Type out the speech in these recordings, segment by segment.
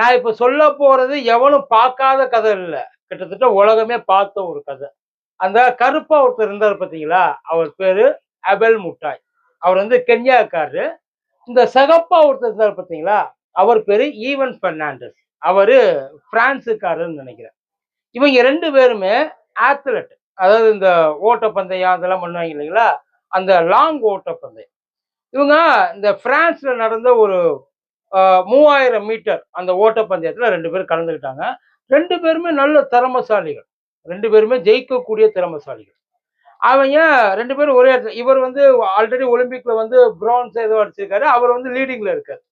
நான் இப்ப சொல்ல போறது எவனும் பார்க்காத கதை இல்லை. கிட்டத்தட்ட உலகமே பார்த்த ஒரு கதை. அந்த கருப்பா ஒருத்தர் இருந்தார் பார்த்தீங்களா அவர் பேரு அபெல் முட்டாய். அவர் வந்து கென்யாக்காரரு. இந்த சகப்பா ஒருத்தர் இருந்தார் பார்த்தீங்களா அவர் பேரு ஈவன் பெர்னாண்டஸ். அவரு பிரான்ஸுக்காரர்னு நினைக்கிறேன். இவங்க ரெண்டு பேருமே ஆத்லெட் அதாவது இந்த ஓட்டப்பந்தயம் அதெல்லாம் பண்ணுவாங்க இல்லைங்களா? அந்த லாங் ஓட்டப்பந்தயம். இவங்க இந்த பிரான்ஸ்ல நடந்த ஒரு மூவாயிரம் மீட்டர் அந்த ஓட்டப்பந்தயத்தில் ரெண்டு பேரும் கலந்துக்கிட்டாங்க. ரெண்டு பேருமே நல்ல திறமசாலிகள். ரெண்டு பேருமே ஜெயிக்கக்கூடிய திறமசாலிகள். அவங்க ரெண்டு பேரும் ஒரே இடத்துல இவர் வந்து ஆல்ரெடி ஒலிம்பிக்ல வந்து பிரான்ஸ் ஏதோ அடிச்சிருக்காரு அவர் வந்து லீடிங்ல இருக்காரு.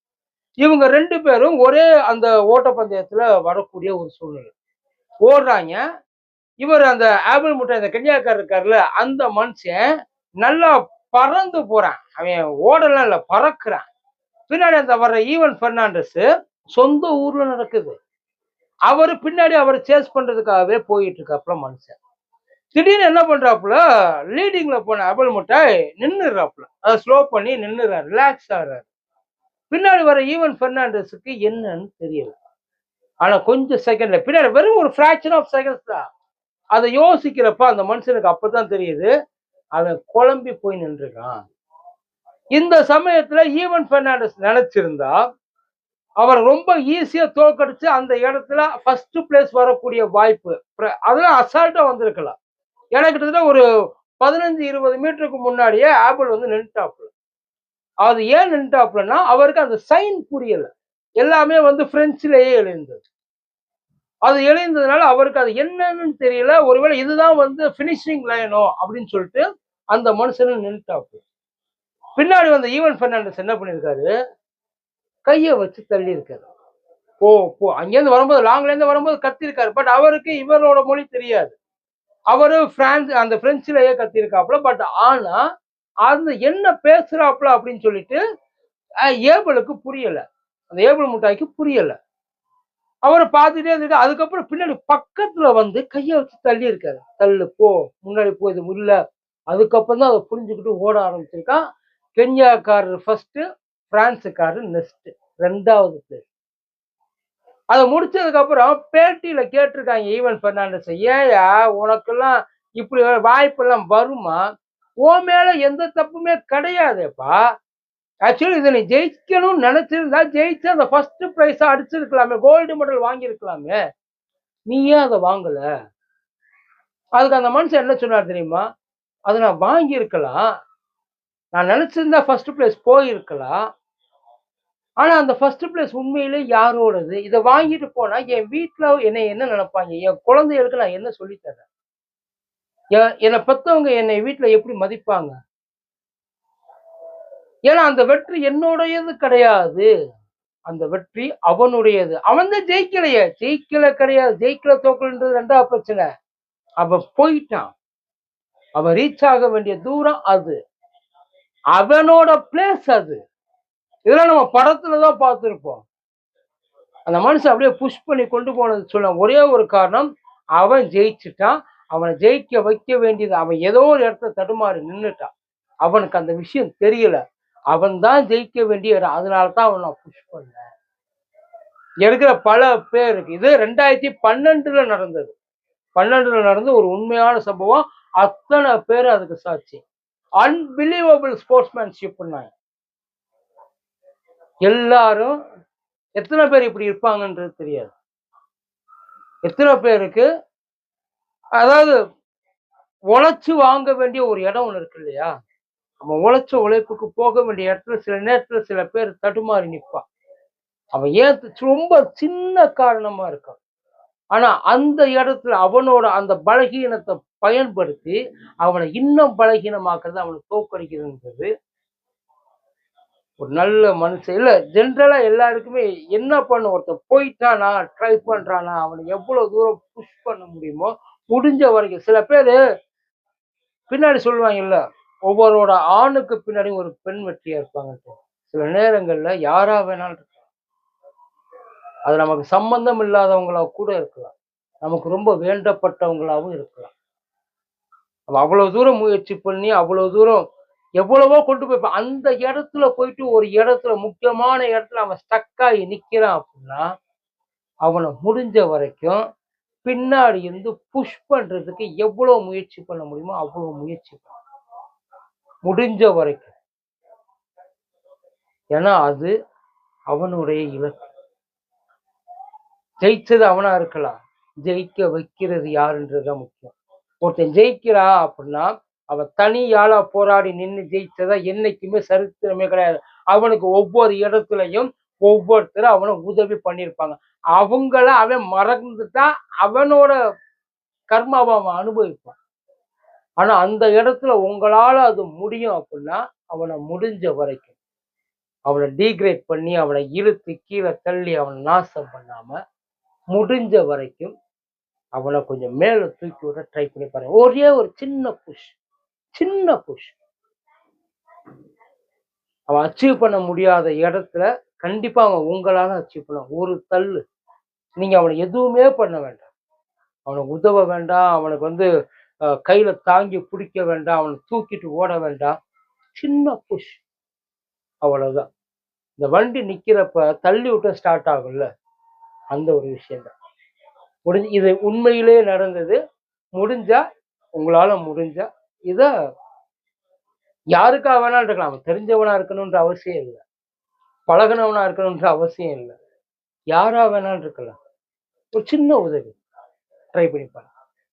இவங்க ரெண்டு பேரும் ஒரே அந்த ஓட்டப்பந்தயத்துல வரக்கூடிய ஒரு சூழ்நிலை. ஓடுறாங்க. இவர் அந்த ஆப்பிள் முட்டை அந்த கன்னியாக்கார் இருக்காருல்ல அந்த மனுஷன் நல்லா பறந்து போறான். அவன் ஓடலாம் இல்லை பறக்குறான். பின்னாடி அந்த வர்ற ஈவன் பெர்னாண்டஸ் சொந்த ஊர்ல நடக்குது. அவரு பின்னாடி அவர் சேஸ் பண்றதுக்காகவே போயிட்டு இருக்காப்புல மனுஷன். திடீர்னு என்ன பண்றாப்புல லீடிங்ல போன அபல் முட்டாய் நின்றுறாப்புல அதை ஸ்லோ பண்ணி நின்றுறாரு ரிலாக்ஸ் ஆகிறாரு. பின்னாடி வர ஈவன் பெர்னாண்டஸுக்கு என்னன்னு தெரியல. ஆனா கொஞ்சம் செகண்ட்ல பின்னாடி வெறும் ஒரு ஃபிராக்ஷன் ஆஃப் செகண்ட்ஸ் தான். அதை யோசிக்கிறப்ப அந்த மனுஷனுக்கு அப்பதான் தெரியுது அவன் குழம்பி போய் நின்றுருக்கான் இந்த சமயத்துல ஈவன் பெர்னாண்டஸ் நினைச்சிருந்தா அவர் ரொம்ப ஈஸியா தோக்கடிச்சு அந்த இடத்துல ஃபர்ஸ்ட் பிளேஸ் வரக்கூடிய வாய்ப்பு. அதெல்லாம் அசால்ட்டா வந்திருக்கலாம். ஏன்னா கிட்டத்தட்ட ஒரு பதினஞ்சு இருபது மீட்டருக்கு முன்னாடியே ஆப்பிள் வந்து நின்ட்டாப்புல. அது ஏன் நின்ட்டாப்புலன்னா அவருக்கு அந்த சைன் புரியல. எல்லாமே வந்து பிரெஞ்சிலேயே எழுந்தது. அது எழுந்ததுனால அவருக்கு அது என்னன்னு தெரியல. ஒருவேளை இதுதான் வந்து ஃபினிஷிங் லைனோ அப்படின்னு சொல்லிட்டு அந்த மனுஷனும் நின்றுட்டாப்புல பின்னாடி வந்த ஈவன் பெர்னாண்டஸ் என்ன பண்ணியிருக்காரு? கையை வச்சு தள்ளி இருக்காரு போ போ. அங்கேருந்து வரும்போது லாங்லேருந்து வரும்போது கத்திருக்காரு பட் அவருக்கு இவரோட மொழி தெரியாது. அவரு பிரான்ஸ் அந்த பிரெஞ்சிலேயே கத்திருக்காப்புல பட் ஆனா அந்த என்ன பேசுறாப்புல அப்படின்னு சொல்லிட்டு ஏபிளுக்கு ஏபலுக்கு புரியல. அந்த ஏபிள் முட்டாய்க்கு புரியல. அவரை பார்த்துட்டே இருக்கு அதுக்கப்புறம் பின்னாடி பக்கத்துல வந்து கையை வச்சு தள்ளி இருக்காரு தள்ளு போ. முன்னாடி போ இது முடியல அதுக்கப்புறம் தான் அதை புரிஞ்சுக்கிட்டு ஓட ஆரம்பிச்சிருக்கான். கென்யாக்காரர் ஃபர்ஸ்ட் பிரான்ஸுக்காரர் நெக்ஸ்ட் ரெண்டாவது பிளேஸ் அதை முடிச்சதுக்கப்புறம் பேட்டியில் பேட்டியில கேட்டிருக்காங்க ஈவன் பெர்னாண்டஸ். ஏயா உனக்கெல்லாம் இப்படி வாய்ப்பெல்லாம் வருமா? ஓ மேல எந்த தப்புமே கிடையாதேப்பா. ஆக்சுவலி இதை நீ ஜெயிக்கணும்னு நினைச்சிருந்தா ஜெயிச்சு அந்த ஃபர்ஸ்ட் ப்ரைஸா அடிச்சிருக்கலாமே கோல்டு மெடல் வாங்கியிருக்கலாமே. நீ ஏன் அதை வாங்கல? அதுக்கு அந்த மனுஷன் என்ன சொன்னார் தெரியுமா? அதை நான் வாங்கியிருக்கலாம். நான் நினச்சிருந்தா ஃபர்ஸ்ட் பிளேஸ் போயிருக்கலாம். ஆனா அந்த ஃபர்ஸ்ட் பிளேஸ் உண்மையிலே யாரோடது? இதை வாங்கிட்டு போனா என் வீட்ல என்னை என்ன நினைப்பாங்க? என் குழந்தைகளுக்கு நான் என்ன சொல்லித்தரேன் என்னை பெத்தவங்க என்னை வீட்டில் எப்படி மதிப்பாங்க? ஏன்னா அந்த வெற்றி என்னுடையது கிடையாது. அந்த வெற்றி அவனுடையது. அவன் தான் ஜெயிக்கலையே. ஜெயிக்கல கிடையாது. ஜெயிக்கல தோக்கலன்றது ரெண்டாவது பிரச்சனை. அவன் போயிட்டான். அவன் ரீச் ஆக வேண்டிய தூரம் அது. அவனோட பிளேஸ் அது. இதெல்லாம் நம்ம படத்துல தான் பார்த்துருப்போம். அந்த மனுஷன் அப்படியே புஷ் பண்ணி கொண்டு போனது சொல்ல ஒரே ஒரு காரணம் அவன் ஜெயிச்சுட்டான். அவனை ஜெயிக்க வைக்க வேண்டியது அவன் ஏதோ ஒரு இடத்த தடுமாறி நின்னுட்டான். அவனுக்கு அந்த விஷயம் தெரியல. அவன் தான் ஜெயிக்க வேண்டிய இடம். அதனால தான் நான் புஷ் பண்ணேன். இருக்கிற பல பேருக்கு இது ரெண்டாயிரத்தி பன்னெண்டுல நடந்தது. பன்னெண்டுல நடந்த ஒரு உண்மையான சம்பவம். அத்தனை பேர் அதுக்கு சாட்சி. அன்பிலீவபிள் ஸ்போர்ட்ஸ்மேன்ஷிப்னாங்க எல்லாரும் எத்தனை பேர் இப்படி இருப்பாங்கன்றது தெரியாது. எத்தனை பேருக்கு அதாவது உழைச்சு வாங்க வேண்டிய ஒரு இடம் ஒன்று இருக்கு இல்லையா? நம்ம உழைச்ச உழைப்புக்கு போக வேண்டிய இடத்துல சில நேரத்துல சில பேர் தடுமாறி நிற்பான் அவன் ஏன் ரொம்ப சின்ன காரணமா இருக்கான். ஆனா அந்த இடத்துல அவனோட அந்த பலகீனத்தை பயன்படுத்தி அவனை இன்னும் பலகீனமாக்குறது அவனை தோக்கடிக்கிறதுன்றது ஒரு நல்ல மனுஷன். இல்ல ஜென்ரலா எல்லாருக்குமே என்ன பண்ண ஒருத்தன் போயிட்டானா ட்ரை பண்றானா அவனை எவ்வளவு தூரம் புஷ் பண்ண முடியுமோ முடிஞ்ச வரைக்கும். சில பேர் பின்னாடி சொல்லுவாங்கல்ல ஒவ்வொருவோட ஆணுக்கு பின்னாடி ஒரு பெண் வெற்றியா இருப்பாங்க. சில நேரங்கள்ல யாராக வேணாலும் இருக்கலாம். அது நமக்கு சம்பந்தம் இல்லாதவங்களா கூட இருக்கலாம். நமக்கு ரொம்ப வேண்டப்பட்டவங்களாவும் இருக்கலாம். நம்ம அவ்வளவு தூரம் முயற்சி பண்ணி அவ்வளவு தூரம் எவ்வளவோ கொண்டு போய் அந்த இடத்துல போயிட்டு ஒரு இடத்துல முக்கியமான இடத்துல அவன் ஸ்டக் ஆகி அப்படின்னா அவனை முடிஞ்ச வரைக்கும் பின்னாடி இருந்து புஷ் பண்ணுறதுக்கு எவ்வளோ முயற்சி பண்ண முடியுமோ அவ்வளோ முயற்சி பண்ண. முடிஞ்ச வரைக்கும். ஏன்னா அது அவனுடைய இலக்கு. ஜெயிச்சது அவனா இருக்கலாம். ஜெயிக்க வைக்கிறது யாருன்றதுதான் முக்கியம். ஒருத்தன் ஜெயிக்கிறா அப்படின்னா அவன் தனியாளா போராடி நின்று ஜெயிச்சதா என்னைக்குமே சரித்திரமே கிடையாது. அவனுக்கு ஒவ்வொரு இடத்துலையும் ஒவ்வொருத்தரும் அவனை உதவி பண்ணியிருப்பாங்க. அவங்கள அவன் மறந்துட்டா அவனோட கர்மாவை அவன் அனுபவிப்பான். ஆனா அந்த இடத்துல உங்களால அது முடியும் அப்படின்னா அவனை முடிஞ்ச வரைக்கும் அவனை டீக்ரேட் பண்ணி அவனை இழுத்து கீழே தள்ளி அவனை நாசம் பண்ணாம முடிஞ்ச வரைக்கும் அவனை கொஞ்சம் மேல தூக்கி விட ட்ரை பண்ணி பாருங்க. ஒரே ஒரு சின்ன புஷ் சின்ன புஷ் அவன் அச்சீவ் பண்ண முடியாத இடத்துல கண்டிப்பா அவன் உங்களால அச்சீவ் பண்ண ஒரு தள்ளு. நீங்க அவனை எதுவுமே பண்ண வேண்டாம். அவனுக்கு உதவ வேண்டாம். அவனுக்கு வந்து கையில தாங்கி பிடிக்க வேண்டாம். அவனை தூக்கிட்டு ஓட வேண்டாம். சின்ன புஷ் அவ்வளவுதான். இந்த வண்டி நிக்கிறப்ப தள்ளி விட்ட ஸ்டார்ட் ஆகும்ல? அந்த ஒரு விஷயம் தான் முடிஞ்சு இது உண்மையிலே நடந்தது. முடிஞ்சா உங்களால முடிஞ்சா இத யாருக்கா வேணாலும் இருக்கலாம். அவன் தெரிஞ்சவனா இருக்கணும்ன்ற அவசியம் இல்லை. பழகுனவனா இருக்கணும்ன்ற அவசியம் இல்லை. யாரா வேணாலும் இருக்கலாம். ஒரு சின்ன உதவி. ட்ரை பண்ணி பாருங்க.